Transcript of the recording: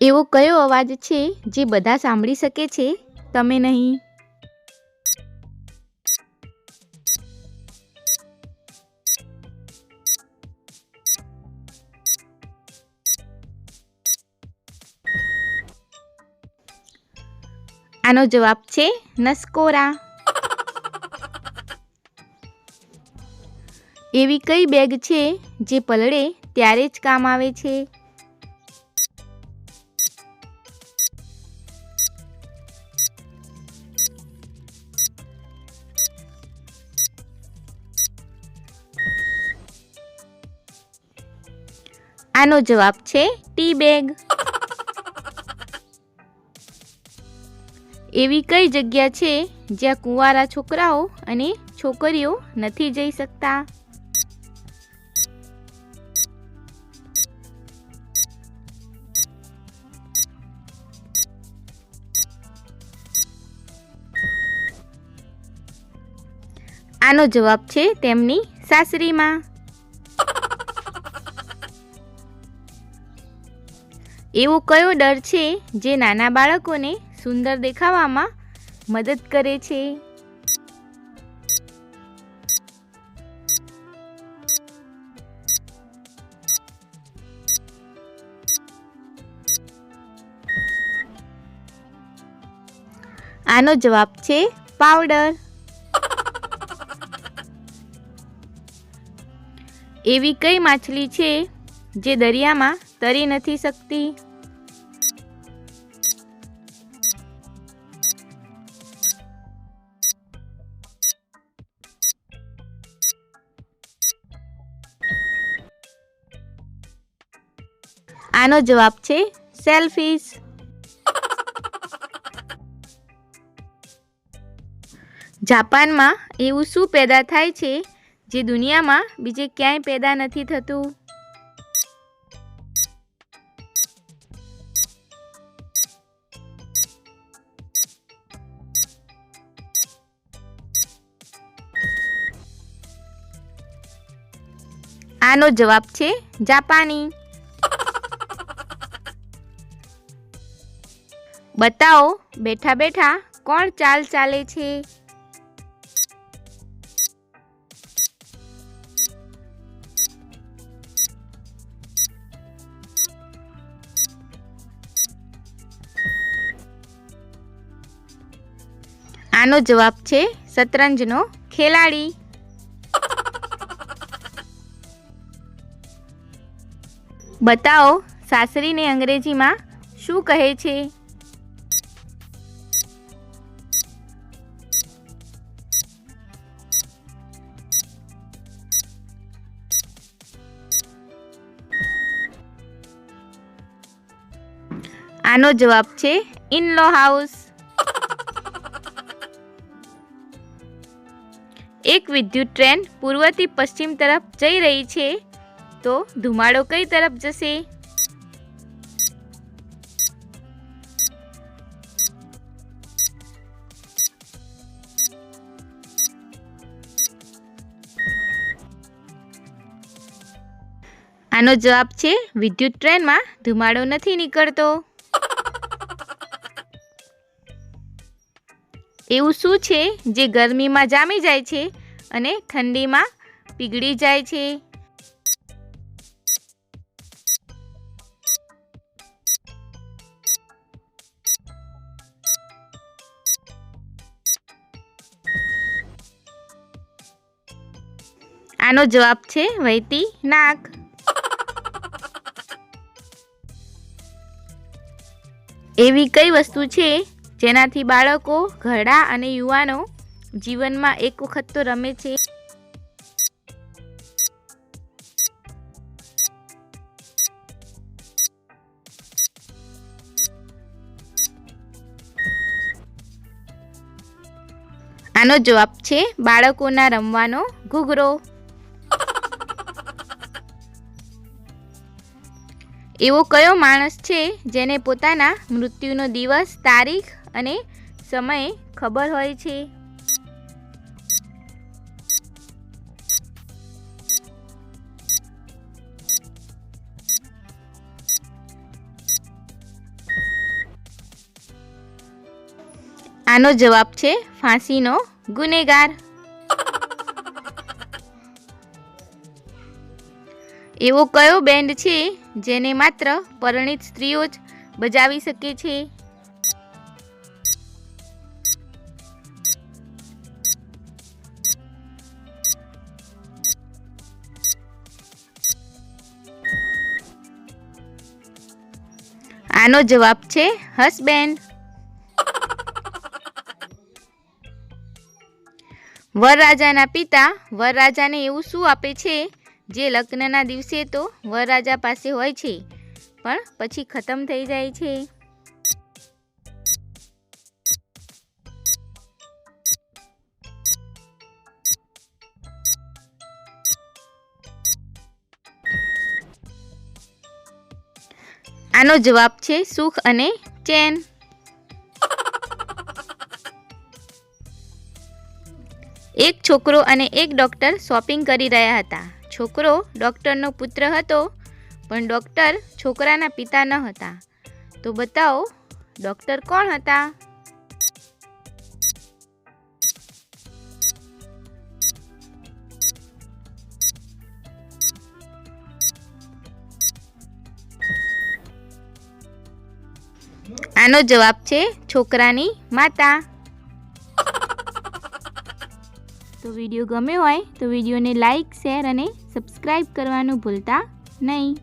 એવો કયો અવાજ છે જે બધા સાંભળી શકે છે? તમે નહીં? આનો જવાબ છે નસકોરા. એવી કઈ બેગ છે જે પલળે ત્યારે જ કામ આવે છે? આનો જવાબ છે ટી બેગ. એવી કઈ જગ્યા છે જ્યાં કુંવારા છોકરાઓ અને છોકરીઓ નથી જઈ શકતા? આનો જવાબ છે તેમની સાસરીમાં. એવો કયો ડર છે જે નાના બાળકોને સુંદર દેખાવામાં મદદ કરે છે? આનો જવાબ છે પાવડર. એવી કઈ માછલી છે જે દરિયામાં તરી નથી શકતી? આનો જવાબ છે સેલ્ફીશ જાપાનમાં એવું શું પેદા થાય છે જે દુનિયામાં બીજે ક્યાંય પેદા નથી થતું? આનો જવાબ છે જાપાની. બતાવો, બેઠા બેઠા કોણ ચાલ ચાલે છે? આનો જવાબ છે શતરંજનો ખેલાડી. બતાવો, સાસરીને અંગ્રેજીમાં શું કહે છે? આનો જવાબ છે ઇન લો હાઉસ એક વિદ્યુત ટ્રેન પૂર્વથી પશ્ચિમ તરફ જઈ રહી છે, તો ધુમાડો કઈ તરફ જશે? આનો જવાબ છે, વિદ્યુત ટ્રેનમાં ધુમાડો નથી નીકળતો. એવું શું છે જે ગરમીમાં જામી જાય છે અને ઠંડીમાં પીગળી જાય છે? આનો જવાબ છે વહેતી નાક. એવી કઈ વસ્તુ છે જેનાથી બાળકો, ઘરડા અને યુવાનો જીવનમાં એક વખત તો રમે છે. આનો જવાબ છે બાળકોના રમવાનો ઘૂઘરો. એવો કયો માણસ છે જેને પોતાના મૃત્યુનો દિવસ, તારીખ અને સમય ખબર હોય છે. આનો જવાબ છે ફાંસીનો ગુનેગાર. એવો કયો બેન્ડ છે જેને માત્ર પરણિત સ્ત્રીઓ જ બજાવી શકે છે? આનો જવાબ છે હસબેન્ડ. વરરાજાના પિતા વરરાજાને એવું શું આપે છે? જે લગ્નના દિવસે તો વરરાજા પાસે હોય છે, પણ પછી ખતમ થઈ જાય છે. આનો જવાબ છે સુખ અને ચેન. એક છોકરો અને એક ડૉક્ટર શોપિંગ કરી રહ્યા હતા. છોકરો ડૉક્ટરનો પુત્ર હતો, પણ ડૉક્ટર છોકરાના પિતા ન હતા. તો બતાવો, ડૉક્ટર કોણ હતા? આનો જવાબ છે છોકરાની માતા. તો વીડિયો ગમ્યો હોય તો વિડીયોને લાઈક, શેર અને સબસ્ક્રાઈબ કરવાનું ભૂલતા નહીં.